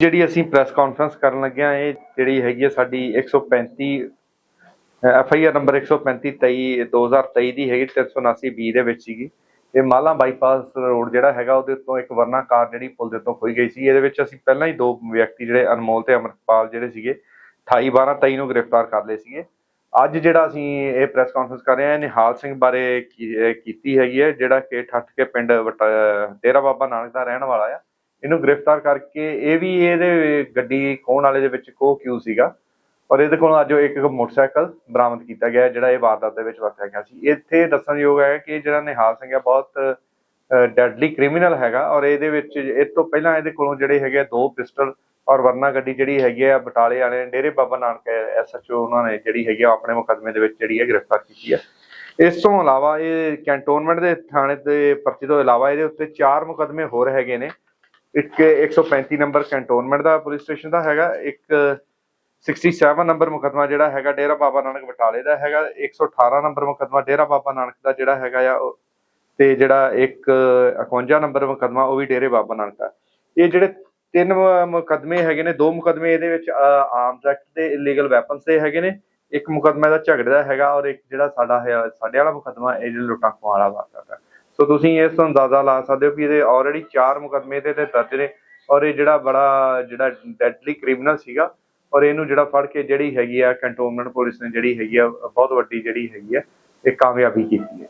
ਜਿਹੜੀ ਅਸੀਂ press conference ਕਰਨ ਲੱਗੇ ਹਾਂ, ਇਹ ਜਿਹੜੀ ਹੈਗੀ ਹੈ ਸਾਡੀ 135 ਐਫ ਆਈ ਆਰ ਨੰਬਰ 135 23 2023 ਦੀ ਹੈਗੀ 379 ਬੀ ਦੇ ਵਿੱਚ ਸੀਗੀ। ਇਹ ਮਾਲਾ ਬਾਈਪਾਸ ਰੋਡ ਜਿਹੜਾ ਹੈਗਾ, ਉਹਦੇ ਉੱਤੋਂ ਇੱਕ ਵਰਨਾ ਕਾਰ ਜਿਹੜੀ ਪੁਲ ਦੇ ਉੱਤੋਂ ਖੋਈ ਗਈ ਸੀ। ਇਹਦੇ ਵਿੱਚ ਅਸੀਂ ਪਹਿਲਾਂ ਹੀ ਦੋ ਵਿਅਕਤੀ ਜਿਹੜੇ ਅਨਮੋਲ ਤੇ ਅਮਰਪਾਲ ਜਿਹੜੇ ਸੀਗੇ 28 12 23 ਨੂੰ ਗ੍ਰਿਫਤਾਰ ਕਰ ਲਏ ਸੀਗੇ। ਅੱਜ ਜਿਹੜਾ ਅਸੀਂ ਇਹ ਪ੍ਰੈਸ ਕਾਨਫਰੰਸ ਕਰ ਰਹੇ ਹਾਂ ਨਿਹਾਲ ਸਿੰਘ ਬਾਰੇ ਕੀ- ਕੀਤੀ ਹੈਗੀ ਹੈ, ਜਿਹੜਾ ਕਿ ਠੱਠ ਕੇ ਪਿੰਡ ਵਟਾ- ਡੇਰਾ ਬਾਬਾ ਨਾਨਕ ਦਾ ਰਹਿਣ ਵਾਲਾ ਆ। ਇਹਨੂੰ ਗ੍ਰਿਫਤਾਰ ਕਰਕੇ ਇਹ ਵੀ ਇਹਦੇ ਗੱਡੀ ਖੋਹਣ ਵਾਲੇ ਦੇ ਵਿੱਚ ਕੋ ਕਿਉ ਸੀਗਾ। ਔਰ ਇਹਦੇ ਕੋਲੋਂ ਅੱਜ ਇੱਕ ਮੋਟਰਸਾਈਕਲ ਬਰਾਮਦ ਕੀਤਾ ਗਿਆ, ਜਿਹੜਾ ਇਹ ਵਾਰਦਾਤ ਦੇ ਵਿੱਚ ਵਰਤਿਆ ਗਿਆ ਸੀ। ਇੱਥੇ ਦੱਸਣਯੋਗ ਹੈ ਕਿ ਜਿਹੜਾ ਨਿਹਾਲ ਸਿੰਘ ਹੈ, ਬਹੁਤ ਡੈਡਲੀ ਕ੍ਰਿਮੀਨਲ ਹੈਗਾ। ਔਰ ਇਹਦੇ ਵਿੱਚ ਇਹ ਤੋਂ ਪਹਿਲਾਂ ਇਹਦੇ ਕੋਲੋਂ ਜਿਹੜੇ ਹੈਗੇ ਆ ਦੋ ਪਿਸਟਲ ਔਰ ਵਰਨਾ ਗੱਡੀ ਜਿਹੜੀ ਹੈਗੀ ਆ, ਬਟਾਲੇ ਵਾਲੇ ਡੇਰੇ ਬਾਬਾ ਨਾਨਕ ਐਸਐਚਓ ਉਹਨਾਂ ਨੇ ਜਿਹੜੀ ਹੈਗੀ ਆ ਆਪਣੇ ਮੁਕੱਦਮੇ ਦੇ ਵਿੱਚ ਜਿਹੜੀ ਹੈ ਗ੍ਰਿਫਤਾਰ ਕੀਤੀ ਹੈ। ਇਸ ਤੋਂ ਇਲਾਵਾ ਇਹ ਕੈਂਟੋਨਮੈਂਟ ਦੇ ਥਾਣੇ ਦੇ ਪਰਚੇ ਤੋਂ ਇਲਾਵਾ ਇਹਦੇ ਉੱਤੇ ਚਾਰ ਮੁਕੱਦਮੇ ਹੋਰ ਹੈਗੇ ਨੇ। ਇੱਕ 135 ਨੰਬਰ ਕੰਟੋਨਮੈਂਟ ਦਾ ਪੁਲਿਸ ਸਟੇਸ਼ਨ ਦਾ ਹੈਗਾ, ਇੱਕ 67 ਨੰਬਰ ਮੁਕੱਦਮਾ ਜਿਹੜਾ ਹੈਗਾ ਡੇਰਾ ਬਾਬਾ ਨਾਨਕ ਬਟਾਲੇ ਦਾ ਹੈਗਾ 118 ਨੰਬਰ ਮੁਕੱਦਮਾ ਡੇਰਾ ਬਾਬਾ ਨਾਨਕ ਦਾ ਜਿਹੜਾ ਹੈਗਾ ਆ, ਉਹ- ਤੇ ਜਿਹੜਾ ਇੱਕ 51 ਨੰਬਰ ਮੁਕੱਦਮਾ ਉਹ ਵੀ ਡੇਰੇ ਬਾਬਾ ਨਾਨਕ ਦਾ। ਇਹ ਜਿਹੜੇ ਤਿੰਨ ਮ- ਮੁਕੱਦਮੇ ਹੈਗੇ ਨੇ, ਦੋ ਮੁਕੱਦਮੇ ਇਹਦੇ ਵਿੱਚ ਆਰਮਸ ਐਕਟ ਤੇ ਇਲੀਗਲ ਵੈਪਨਸ ਦੇ ਹੈਗੇ ਨੇ, ਇੱਕ ਮੁਕੱਦਮਾ ਦਾ ਝਗੜੇ ਦਾ ਹੈਗਾ ਔਰ ਇੱਕ ਜਿਹੜਾ ਸਾਡਾ ਹੈ, ਸਾਡੇ ਵਾਲਾ ਮੁਕੱਦਮਾ ਇਹ ਜਿਹੜਾ ਲੁੱਟਾਂ ਖੋਹਾਂ ਵਾਲਾ ਵਾਰਦਾਤ ਹੈ। ਸੋ ਤੁਸੀਂ ਇਸ ਤੋਂ ਅੰਦਾਜ਼ਾ ਲਾ ਸਕਦੇ ਹੋ ਕਿ ਇਹਦੇ ਆਲਰੇਡੀ ਚਾਰ ਮੁਕੱਦਮੇ ਇਹਦੇ ਤੇ ਦਰਜ ਨੇ ਔਰ ਇਹ ਜਿਹੜਾ ਬੜਾ ਜਿਹੜਾ ਡੈਡਲੀ ਕ੍ਰਿਮੀਨਲ ਸੀਗਾ ਔਰ ਇਹਨੂੰ ਜਿਹੜਾ ਫੜ ਕੇ ਜਿਹੜੀ ਹੈਗੀ ਆ ਕੰਟੋਨਮੈਂਟ ਪੁਲਿਸ ਨੇ ਜਿਹੜੀ ਹੈਗੀ ਆ, ਬਹੁਤ ਵੱਡੀ ਜਿਹੜੀ ਹੈਗੀ ਆ, ਇਹ ਕਾਮਯਾਬੀ ਕੀਤੀ ਹੈ।